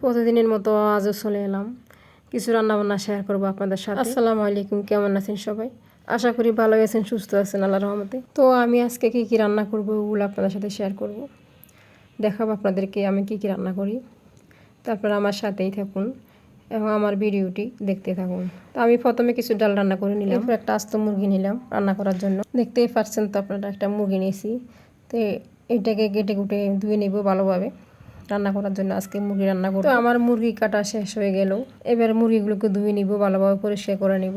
প্রতিদিনের মতো আজও চলে এলাম। কিছু রান্নাবান্না শেয়ার করব আপনাদের সাথে। আসসালামু আলাইকুম কেমন আছেন সবাই? আশা করি ভালো আছেন সুস্থ আছেন আল্লাহ রহমতে। তো আমি আজকে কী কী রান্না করব ওগুলো আপনাদের সাথে শেয়ার করব। দেখাবো আপনাদেরকে আমি কী কী রান্না করি। তারপর আমার সাথেই থাকুন এবং আমার ভিডিওটি দেখতে থাকুন। তো আমি প্রথমে কিছু ডাল রান্না করে নিলাম। এরপর একটা আস্ত মুরগি নিলাম রান্না করার জন্য। দেখতেই পাচ্ছেন তো আপনারা একটা মুরগি নিয়েছি। তো এটাকে কেটে কুটে ধুয়ে নেব ভালোভাবে। রান্না করার জন্য আজকে মুরগি রান্না করব। আমার মুরগি কাটা শেষ হয়ে গেল। এবার মুরগিগুলোকে ধুয়ে নিব, ভালোভাবে পরিষ্কার করে নিব।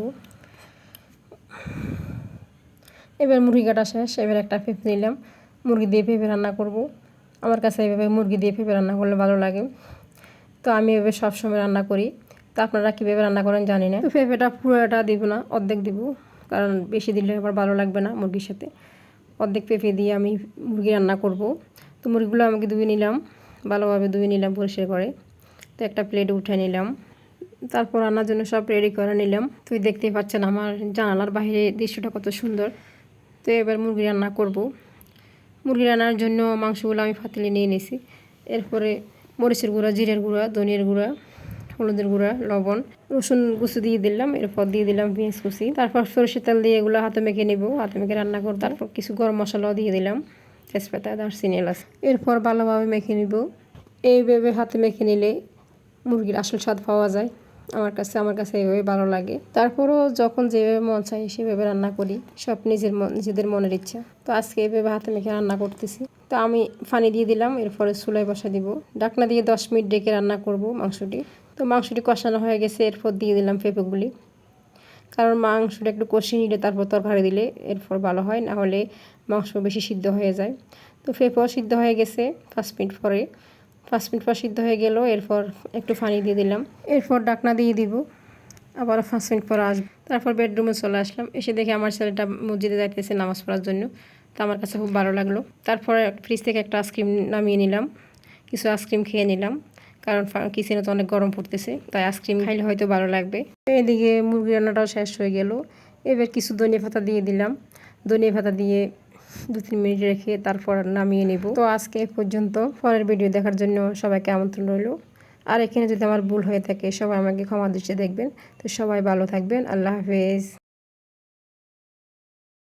এবার মুরগি কাটা শেষ, এবার একটা পেঁপে নিলাম। মুরগি দিয়ে পেঁপে রান্না করব। আমার কাছে এভাবে মুরগি দিয়ে পেঁপে রান্না করলে ভালো লাগে। তো আমি এভাবে সবসময় রান্না করি। তো আপনারা কীভাবে রান্না করেন জানি না। তো পেঁপেটা পুরোটা দিব না, অর্ধেক দিব। কারণ বেশি দিলে আবার ভালো লাগবে না মুরগির সাথে। অর্ধেক পেঁপে দিয়ে আমি মুরগি রান্না করব। তো মুরগিগুলো আমাকে ধুয়ে নিলাম। ভালোভাবে ধুয়ে নিলাম, পরিষ্কার করে। তো একটা প্লেট উঠে নিলাম। তারপর রান্নার জন্য সব রেডি করে নিলাম। তুই দেখতেই পাচ্ছেন আমার জানালার বাইরে দৃশ্যটা কত সুন্দর। তো এবার মুরগি রান্না করব। মুরগি রান্নার জন্য মাংসগুলো আমি ফাতিলে নিয়ে নিয়েছি এরপরে মরিচের গুঁড়া, জিরের গুঁড়া, ধনিয়ার গুঁড়া, হলুদের গুঁড়া, লবণ, রসুন কুচি দিয়ে দিলাম। এরপর দিয়ে দিলাম পেঁয়াজ কুচি। তারপর সরষের তেল দিয়ে এগুলো হাতে মেখে নেব। হাতে মেখে রান্না করব। তারপর কিছু গরম মশলাও দিয়ে দিলাম। তেজপাতা দারচিনি এলাচ এরপর ভালোভাবে মেখে নিব। এইভাবে হাতে মেখে নিলে মুরগির আসল স্বাদ পাওয়া যায়। আমার কাছে আমার কাছে এইভাবে ভালো লাগে। তারপরও যখন যেভাবে মন চাই সেভাবে রান্না করি। সব নিজের নিজেদের মনের ইচ্ছা। তো আজকে এইভাবে হাতে মেখে রান্না করতেছি। তো আমি পানি দিয়ে দিলাম, এরপরে চুলায় বসা দিব। ডাকনা দিয়ে দশ মিনিট ডেকে রান্না করব মাংসটি। তো মাংসটি কষানো হয়ে গেছে, এরপর দিয়ে দিলাম পেঁপেগুলি। কারণ মাংসটা একটু কষিয়ে নিলে তারপর তরকারি দিলে এরপর ভালো হয়, না হলে মাংস বেশি সিদ্ধ হয়ে যায়। তো পেঁপেও সিদ্ধ হয়ে গেছে পাঁচ মিনিট পরে। পাঁচ মিনিট পর সিদ্ধ হয়ে গেল, এরপর একটু পানি দিয়ে দিলাম। এরপর ডাকনা দিয়ে দিব আবার পাঁচ মিনিট পর আসব। তারপর বেডরুমে চলে আসলাম। এসে দেখে আমার ছেলেটা মসজিদে যাইতেছে নামাজ পড়ার জন্য। তো আমার কাছে খুব ভালো লাগল। তারপরে ফ্রিজ থেকে একটা আইসক্রিম নামিয়ে নিলাম। কিছু আইসক্রিম খেয়ে নিলাম। কারণ কিচেনে তো অনেক গরম পড়তেছে তাই আইসক্রিম খাইলে হয়তো ভালো লাগবে। এদিকে মুরগি রান্নাটাও শেষ হয়ে গেল। এবার কিছু ধনিয়া পাতা দিয়ে দিলাম। ধনিয়া পাতা দিয়ে দু তিন মিনিট রেখে তারপর নামিয়ে নেব। তো আজকে এ পর্যন্ত। পরের ভিডিও দেখার জন্য সবাইকে আমন্ত্রণ রইল। আর এখানে যদি আমার ভুল হয়ে থাকে সবাই আমাকে ক্ষমা দৃষ্টি দেখবেন। তো সবাই ভালো থাকবেন। আল্লাহ হাফেজ।